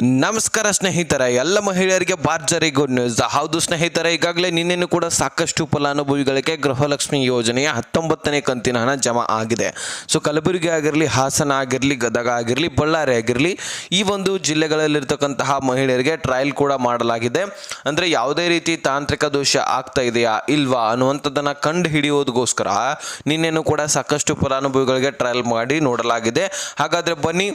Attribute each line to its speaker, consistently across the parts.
Speaker 1: ನಮಸ್ಕಾರ ಸ್ನೇಹಿತರೆ, ಎಲ್ಲ ಮಹಿಳೆಯರಿಗೆ ಭಾರ್ಜರಿ ಗುಡ್ ನ್ಯೂಸ್ ಹೌದು ಸ್ನೇಹಿತರೆ, ಈಗಾಗಲೇ ನಿನ್ನೆನೂ ಕೂಡ ಸಾಕಷ್ಟು ಫಲಾನುಭವಿಗಳಿಗೆ ಗೃಹಲಕ್ಷ್ಮಿ ಯೋಜನೆಯ ಹತ್ತೊಂಬತ್ತನೇ ಕಂತಿನ ಹಣ ಜಮಾ ಆಗಿದೆ. ಸೊ ಕಲಬುರಗಿ ಆಗಿರಲಿ, ಹಾಸನ ಆಗಿರಲಿ, ಗದಗ ಆಗಿರಲಿ, ಬಳ್ಳಾರಿ ಆಗಿರಲಿ, ಈ ಒಂದು ಜಿಲ್ಲೆಗಳಲ್ಲಿರ್ತಕ್ಕಂತಹ ಮಹಿಳೆಯರಿಗೆ ಟ್ರಯಲ್ ಕೂಡ ಮಾಡಲಾಗಿದೆ. ಅಂದರೆ ಯಾವುದೇ ರೀತಿ ತಾಂತ್ರಿಕ ದೋಷ ಆಗ್ತಾ ಇದೆಯಾ, ಇಲ್ವಾ ಅನ್ನುವಂಥದ್ದನ್ನು ಕಂಡು ಹಿಡಿಯೋದಕ್ಕೋಸ್ಕರ ನಿನ್ನೆನೂ ಕೂಡ ಸಾಕಷ್ಟು ಫಲಾನುಭವಿಗಳಿಗೆ ಟ್ರಯಲ್ ಮಾಡಿ ನೋಡಲಾಗಿದೆ. ಹಾಗಾದರೆ ಬನ್ನಿ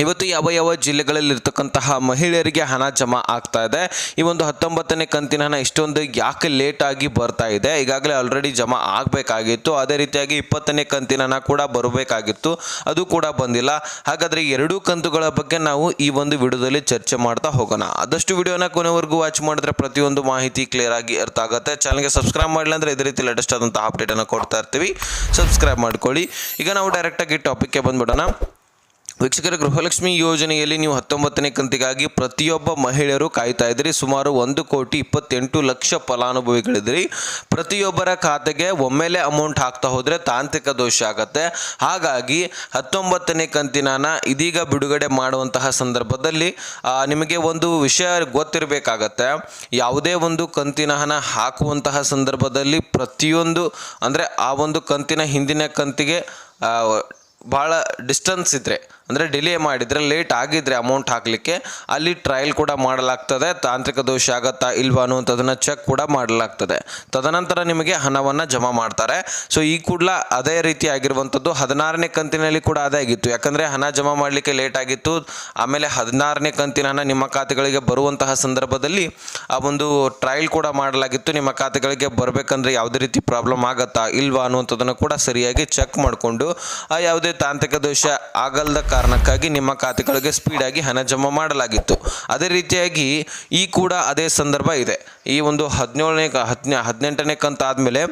Speaker 1: ಇವತ್ತು ಯಾವ ಯಾವ ಜಿಲ್ಲೆಗಳಲ್ಲಿರ್ತಕ್ಕಂತಹ ಮಹಿಳೆಯರಿಗೆ ಹಣ ಜಮಾ ಆಗ್ತಾ ಇದೆ? ಈ ಒಂದು ಹತ್ತೊಂಬತ್ತನೇ ಕಂತಿನ ಹಣ ಇಷ್ಟೊಂದು ಯಾಕೆ ಲೇಟ್ ಆಗಿ ಬರ್ತಾ ಇದೆ? ಈಗಾಗಲೇ ಆಲ್ರೆಡಿ ಜಮಾ ಆಗಬೇಕಾಗಿತ್ತು. ಅದೇ ರೀತಿಯಾಗಿ ಇಪ್ಪತ್ತನೇ ಕಂತಿನ ಹಣ ಕೂಡ ಬರಬೇಕಾಗಿತ್ತು. ಅದು ಕೂಡ ಬಂದಿಲ್ಲ. ಹಾಗಾದರೆ ಎರಡೂ ಕಂತುಗಳ ಬಗ್ಗೆ ನಾವು ಈ ಒಂದು ವಿಡಿಯೋದಲ್ಲಿ ಚರ್ಚೆ ಮಾಡ್ತಾ ಹೋಗೋಣ. ಆದಷ್ಟು ವಿಡಿಯೋನ ಕೊನೆವರೆಗೂ ವಾಚ್ ಮಾಡಿದ್ರೆ ಪ್ರತಿಯೊಂದು ಮಾಹಿತಿ ಕ್ಲಿಯರ್ ಆಗಿ ಅರ್ಥ ಆಗುತ್ತೆ. ಚಾನಲ್ಗೆ ಸಬ್ಸ್ಕ್ರೈಬ್ ಮಾಡಿಲ್ಲ ಅಂದರೆ ಇದೇ ರೀತಿ ಲೇಟೆಸ್ಟ್ ಆದಂತಹ ಅಪ್ಡೇಟನ್ನು ಕೊಡ್ತಾ ಇರ್ತೀವಿ. ಸಬ್ಸ್ಕ್ರೈಬ್ ಮಾಡ್ಕೊಳ್ಳಿ. ಈಗ ನಾವು ಡೈರೆಕ್ಟಾಗಿ ಟಾಪಿಕ್ಗೆ ಬಂದ್ಬಿಡೋಣ. ವೀಕ್ಷಕರ, ಗೃಹಲಕ್ಷ್ಮಿ ಯೋಜನೆಯಲ್ಲಿ ನೀವು ಹತ್ತೊಂಬತ್ತನೇ ಕಂತಿಗಾಗಿ ಪ್ರತಿಯೊಬ್ಬ ಮಹಿಳೆಯರು ಕಾಯ್ತಾ ಇದ್ದೀರಿ ಸುಮಾರು ಒಂದು ಕೋಟಿ ಇಪ್ಪತ್ತೆಂಟು ಲಕ್ಷ ಫಲಾನುಭವಿಗಳಿದ್ರಿ. ಪ್ರತಿಯೊಬ್ಬರ ಖಾತೆಗೆ ಒಮ್ಮೆಲೆ ಅಮೌಂಟ್ ಹಾಕ್ತಾ ಹೋದರೆ ತಾಂತ್ರಿಕ ದೋಷ ಆಗತ್ತೆ. ಹಾಗಾಗಿ ಹತ್ತೊಂಬತ್ತನೇ ಕಂತಿನ ಇದೀಗ ಬಿಡುಗಡೆ ಮಾಡುವಂತಹ ಸಂದರ್ಭದಲ್ಲಿ ನಿಮಗೆ ಒಂದು ವಿಷಯ ಗೊತ್ತಿರಬೇಕಾಗತ್ತೆ. ಯಾವುದೇ ಒಂದು ಕಂತಿನ ಹಣ ಹಾಕುವಂತಹ ಸಂದರ್ಭದಲ್ಲಿ ಪ್ರತಿಯೊಂದು, ಅಂದರೆ ಆ ಒಂದು ಕಂತಿನ ಹಿಂದಿನ ಕಂತಿಗೆ ಭಾಳ ಡಿಸ್ಟೆನ್ಸ್ ಇದ್ದರೆ ಅಂದರೆ ಡಿಲೇ ಮಾಡಿದರೆ ಲೇಟ್ ಆಗಿದ್ದರೆ ಅಮೌಂಟ್ ಹಾಕಲಿಕ್ಕೆ ಅಲ್ಲಿ ಟ್ರಯಲ್ ಕೂಡ ಮಾಡಲಾಗ್ತದೆ, ತಾಂತ್ರಿಕ ದೋಷ ಆಗತ್ತಾ ಇಲ್ವಾ ಅನ್ನುವಂಥದ್ದನ್ನು ಚೆಕ್ ಕೂಡ ಮಾಡಲಾಗ್ತದೆ. ತದನಂತರ ನಿಮಗೆ ಹಣವನ್ನು ಜಮಾ ಮಾಡ್ತಾರೆ. ಸೊ ಈ ಕೂಡಲ ಅದೇ ರೀತಿ ಆಗಿರುವಂಥದ್ದು ಹದಿನಾರನೇ ಕಂತಿನಲ್ಲಿ ಕೂಡ ಅದೇ ಆಗಿತ್ತು. ಯಾಕಂದರೆ ಹಣ ಜಮಾ ಮಾಡಲಿಕ್ಕೆ ಲೇಟ್ ಆಗಿತ್ತು. ಆಮೇಲೆ ಹದಿನಾರನೇ ಕಂತಿನ ಹಣ ನಿಮ್ಮ ಖಾತೆಗಳಿಗೆ ಬರುವಂತಹ ಸಂದರ್ಭದಲ್ಲಿ ಆ ಒಂದು ಟ್ರಯಲ್ ಕೂಡ ಮಾಡಲಾಗಿತ್ತು. ನಿಮ್ಮ ಖಾತೆಗಳಿಗೆ ಬರಬೇಕಂದ್ರೆ ಯಾವುದೇ ರೀತಿ ಪ್ರಾಬ್ಲಮ್ ಆಗತ್ತಾ ಇಲ್ವಾ ಅನ್ನುವಂಥದ್ದನ್ನು ಕೂಡ ಸರಿಯಾಗಿ ಚೆಕ್ ಮಾಡಿಕೊಂಡು, ಆ ಯಾವುದೇ ತಾಂತ್ರಿಕ ದೋಷ ಆಗಲ್ದ ಕಾರಣಕ್ಕಾಗಿ ನಿಮ್ಮ ಖಾತೆಗಳಿಗೆ ಸ್ಪೀಡಾಗಿ ಹಣ ಜಮಾ ಮಾಡಲಾಗಿತ್ತು. ಅದೇ ರೀತಿಯಾಗಿ ಈ ಕೂಡ ಅದೇ ಸಂದರ್ಭ ಇದೆ. ಈ ಒಂದು ಹದಿನೇಳನೇ ಹದಿನ ಹದಿನೆಂಟನೇ ಕಂತಾದ ಆದಮೇಲೆ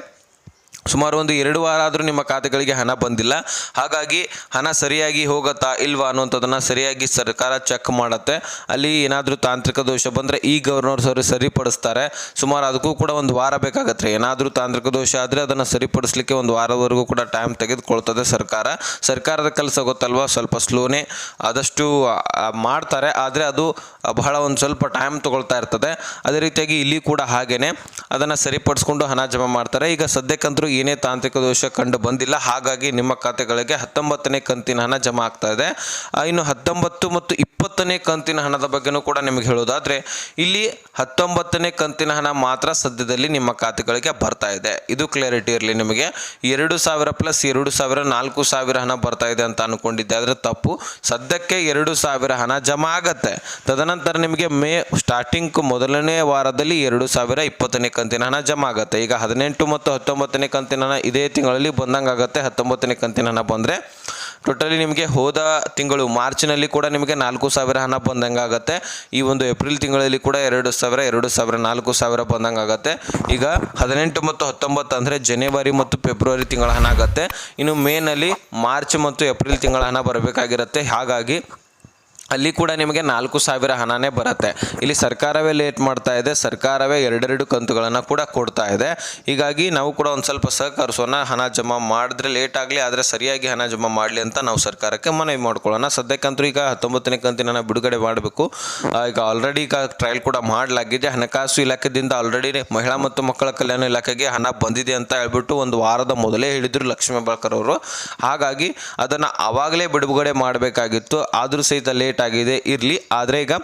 Speaker 1: ಸುಮಾರು ಒಂದು ಎರಡು ವಾರ ಆದರೂ ನಿಮ್ಮ ಖಾತೆಗಳಿಗೆ ಹಣ ಬಂದಿಲ್ಲ. ಹಾಗಾಗಿ ಹಣ ಸರಿಯಾಗಿ ಹೋಗುತ್ತಾ ಇಲ್ವಾ ಅನ್ನುವಂಥದ್ದನ್ನು ಸರಿಯಾಗಿ ಸರ್ಕಾರ ಚೆಕ್ ಮಾಡುತ್ತೆ. ಅಲ್ಲಿ ಏನಾದರೂ ತಾಂತ್ರಿಕ ದೋಷ ಬಂದರೆ ಈ ಗವರ್ನರ್ ಸರ್ ಸರಿಪಡಿಸ್ತಾರೆ. ಸುಮಾರು ಅದಕ್ಕೂ ಕೂಡ ಒಂದು ವಾರ ಬೇಕಾಗತ್ತೆ. ಏನಾದರೂ ತಾಂತ್ರಿಕ ದೋಷ ಆದರೆ ಅದನ್ನು ಸರಿಪಡಿಸ್ಲಿಕ್ಕೆ ಒಂದು ವಾರದವರೆಗೂ ಕೂಡ ಟೈಮ್ ತೆಗೆದುಕೊಳ್ತದೆ ಸರ್ಕಾರ. ಸರ್ಕಾರದ ಕೆಲಸ ಗೊತ್ತಲ್ವ? ಸ್ವಲ್ಪ ಸ್ಲೋನೇ ಆದಷ್ಟು ಮಾಡ್ತಾರೆ. ಆದರೆ ಅದು ಬಹಳ ಒಂದು ಸ್ವಲ್ಪ ಟೈಮ್ ತೊಗೊಳ್ತಾ ಇರ್ತದೆ. ಅದೇ ರೀತಿಯಾಗಿ ಇಲ್ಲಿ ಕೂಡ ಹಾಗೆಯೇ ಅದನ್ನು ಸರಿಪಡಿಸ್ಕೊಂಡು ಹಣ ಜಮಾ ಮಾಡ್ತಾರೆ. ಈಗ ಸದ್ಯಕ್ಕಂತರೂ ಏನೇ ತಾಂತ್ರಿಕ ದೋಷ ಕಂಡು ಬಂದಿಲ್ಲ. ಹಾಗಾಗಿ ನಿಮ್ಮ ಖಾತೆಗಳಿಗೆ ಹತ್ತೊಂಬತ್ತನೇ ಕಂತಿನ ಹಣ ಜಮಾ ಆಗ್ತಾ ಇದೆ. ಇನ್ನು ಹತ್ತೊಂಬತ್ತು ಮತ್ತು ಇಪ್ಪತ್ತನೇ ಕಂತಿನ ಹಣದ ಬಗ್ಗೆನೂ ಕೂಡ ನಿಮಗೆ ಹೇಳೋದಾದರೆ, ಇಲ್ಲಿ ಹತ್ತೊಂಬತ್ತನೇ ಕಂತಿನ ಹಣ ಮಾತ್ರ ಸದ್ಯದಲ್ಲಿ ನಿಮ್ಮ ಖಾತೆಗಳಿಗೆ ಬರ್ತಾ ಇದೆ. ಇದು ಕ್ಲಾರಿಟಿ ಇರಲಿ ನಿಮಗೆ. ಎರಡು ಸಾವಿರ ಪ್ಲಸ್ ಎರಡು ಸಾವಿರ, ನಾಲ್ಕು ಸಾವಿರ ಹಣ ಬರ್ತಾ ಇದೆ ಅಂತ ಅನ್ಕೊಂಡಿದ್ದೆ. ಆದರೆ ತಪ್ಪು. ಸದ್ಯಕ್ಕೆ ಎರಡು ಸಾವಿರ ಹಣ ಜಮಾ ಆಗತ್ತೆ. ತದನಂತರ ನಿಮಗೆ ಮೇ ಸ್ಟಾರ್ಟಿಂಗ್ ಮೊದಲನೇ ವಾರದಲ್ಲಿ ಎರಡು ಸಾವಿರ ಇಪ್ಪತ್ತನೇ ಕಂತಿನ ಹಣ ಜಮಾ ಆಗುತ್ತೆ. ಈಗ ಹದಿನೆಂಟು ಮತ್ತು ಹತ್ತೊಂಬತ್ತನೇ ಕಂತಿನ ಹಣ ಇದೇ ತಿಂಗಳಲ್ಲಿ ಬಂದಂಗೆ ಆಗುತ್ತೆ ಹತ್ತೊಂಬತ್ತನೇ ಕಂತಿನ ಹಣ ಬಂದರೆ ಟೋಟಲಿ ನಿಮಗೆ ಹೋದ ತಿಂಗಳು ಮಾರ್ಚ್ನಲ್ಲಿ ಕೂಡ ನಿಮಗೆ ನಾಲ್ಕು ಸಾವಿರ ಹಣ ಬಂದಂಗೆ ಆಗುತ್ತೆ ಈ ಒಂದು ಏಪ್ರಿಲ್ ತಿಂಗಳಲ್ಲಿ ಕೂಡ ಎರಡು ಸಾವಿರ ಎರಡು ಸಾವಿರ, ನಾಲ್ಕು ಸಾವಿರ ಬಂದಂಗೆ ಆಗುತ್ತೆ ಈಗ ಹದಿನೆಂಟು ಮತ್ತು ಹತ್ತೊಂಬತ್ತು ಅಂದರೆ ಜನವರಿ ಮತ್ತು ಫೆಬ್ರವರಿ ತಿಂಗಳ ಹಣ ಆಗುತ್ತೆ. ಇನ್ನು ಮೇನಲ್ಲಿ ಮಾರ್ಚ್ ಮತ್ತು ಏಪ್ರಿಲ್ ತಿಂಗಳ ಹಣ ಬರಬೇಕಾಗಿರುತ್ತೆ. ಹಾಗಾಗಿ ಅಲ್ಲಿ ಕೂಡ ನಿಮಗೆ ನಾಲ್ಕು ಸಾವಿರ ಹಣನೇ ಬರುತ್ತೆ. ಇಲ್ಲಿ ಸರ್ಕಾರವೇ ಲೇಟ್ ಮಾಡ್ತಾ ಇದೆ, ಸರ್ಕಾರವೇ ಎರಡೆರಡು ಕಂತುಗಳನ್ನು ಕೂಡ ಕೊಡ್ತಾ ಇದೆ. ಹೀಗಾಗಿ ನಾವು ಕೂಡ ಒಂದು ಸ್ವಲ್ಪ ಸಹಕರಿಸೋಣ, ಹಣ ಜಮಾ ಮಾಡಿದ್ರೆ ಲೇಟ್ ಆಗಲಿ, ಆದರೆ ಸರಿಯಾಗಿ ಹಣ ಜಮಾ ಮಾಡಲಿ ಅಂತ ನಾವು ಸರ್ಕಾರಕ್ಕೆ ಮನವಿ ಮಾಡ್ಕೊಳ್ಳೋಣ. ಸದ್ಯಕ್ಕಂತೂ ಈಗ ಹತ್ತೊಂಬತ್ತನೇ ಕಂತಿನ ಬಿಡುಗಡೆ ಮಾಡಬೇಕು. ಈಗ ಆಲ್ರೆಡಿ ಈಗ ಟ್ರಯಲ್ ಕೂಡ ಮಾಡಲಾಗಿದೆ. ಹಣಕಾಸು ಇಲಾಖೆದಿಂದ ಆಲ್ರೆಡಿ ಮಹಿಳಾ ಮತ್ತು ಮಕ್ಕಳ ಕಲ್ಯಾಣ ಇಲಾಖೆಗೆ ಹಣ ಬಂದಿದೆ ಅಂತ ಹೇಳ್ಬಿಟ್ಟು ಒಂದು ವಾರದ ಮೊದಲೇ ಹೇಳಿದರು ಲಕ್ಷ್ಮೀ ಬಾಳ್ಕರ್ ಅವರು. ಹಾಗಾಗಿ ಅದನ್ನು ಆವಾಗಲೇ ಬಿಡುಗಡೆ ಮಾಡಬೇಕಾಗಿತ್ತು. ಆದರೂ ಸಹಿತ ಲೇಟ್ ಆಗಿದೆ ಇರಲಿ. ಆದರೆ ಈಗ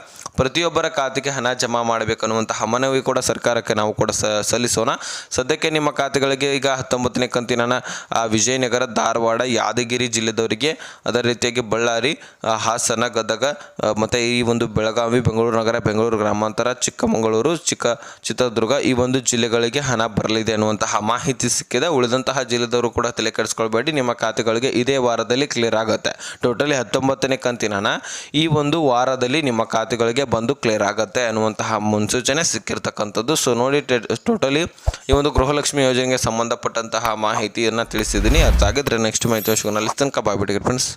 Speaker 1: ಪ್ರತಿಯೊಬ್ಬರ ಖಾತೆಗೆ ಹಣ ಜಮಾ ಮಾಡಬೇಕನ್ನುವಂತಹ ಮನವಿ ಕೂಡ ಸರ್ಕಾರಕ್ಕೆ ನಾವು ಕೂಡ ಸಲ್ಲಿಸೋಣ. ಸದ್ಯಕ್ಕೆ ನಿಮ್ಮ ಖಾತೆಗಳಿಗೆ ಈಗ ಹತ್ತೊಂಬತ್ತನೇ ಕಂತಿನ ವಿಜಯನಗರ, ಧಾರವಾಡ, ಯಾದಗಿರಿ ಜಿಲ್ಲೆದವರಿಗೆ, ಅದರ ರೀತಿಯಾಗಿ ಬಳ್ಳಾರಿ ಹಾಸನ, ಗದಗ ಮತ್ತು ಈ ಒಂದು ಬೆಳಗಾವಿ, ಬೆಂಗಳೂರು ನಗರ, ಬೆಂಗಳೂರು ಗ್ರಾಮಾಂತರ, ಚಿಕ್ಕಮಗಳೂರು, ಚಿಕ್ಕ ಚಿತ್ರದುರ್ಗ ಈ ಒಂದು ಜಿಲ್ಲೆಗಳಿಗೆ ಹಣ ಬರಲಿದೆ ಅನ್ನುವಂತಹ ಮಾಹಿತಿ ಸಿಕ್ಕಿದೆ. ಉಳಿದಂತಹ ಜಿಲ್ಲೆದವರು ಕೂಡ ತಲೆ ಕೆಡಿಸ್ಕೊಳ್ಬೇಡಿ. ನಿಮ್ಮ ಖಾತೆಗಳಿಗೆ ಇದೇ ವಾರದಲ್ಲಿ ಕ್ಲಿಯರ್ ಆಗುತ್ತೆ. ಟೋಟಲಿ ಹತ್ತೊಂಬತ್ತನೇ ಕಂತಿನ ಈ ಒಂದು ವಾರದಲ್ಲಿ ನಿಮ್ಮ ಖಾತೆಗಳಿಗೆ ಬಂದು ಕ್ಲಿಯರ್ ಆಗುತ್ತೆ ಅನ್ನುವಂತಹ ಮುನ್ಸೂಚನೆ ಸಿಕ್ಕಿರ್ತಕ್ಕಂಥದ್ದು. ಸೊ ನೋಡಿ ಟೋಟಲಿ ಈ ಒಂದು ಗೃಹಲಕ್ಷ್ಮಿ ಯೋಜನೆಗೆ ಸಂಬಂಧಪಟ್ಟಂತಹ ಮಾಹಿತಿಯನ್ನು ತಿಳಿಸಿದ್ದೀನಿ. ಅರ್ಥ ಆಗಿದ್ರೆ ನೆಕ್ಸ್ಟ್ ಮಾಹಿತಿ ಅಲ್ಲಿ ತನಕ ಬಾಯ್ಬಿಟ್ಟಿಗೆ ಫ್ರೆಂಡ್ಸ್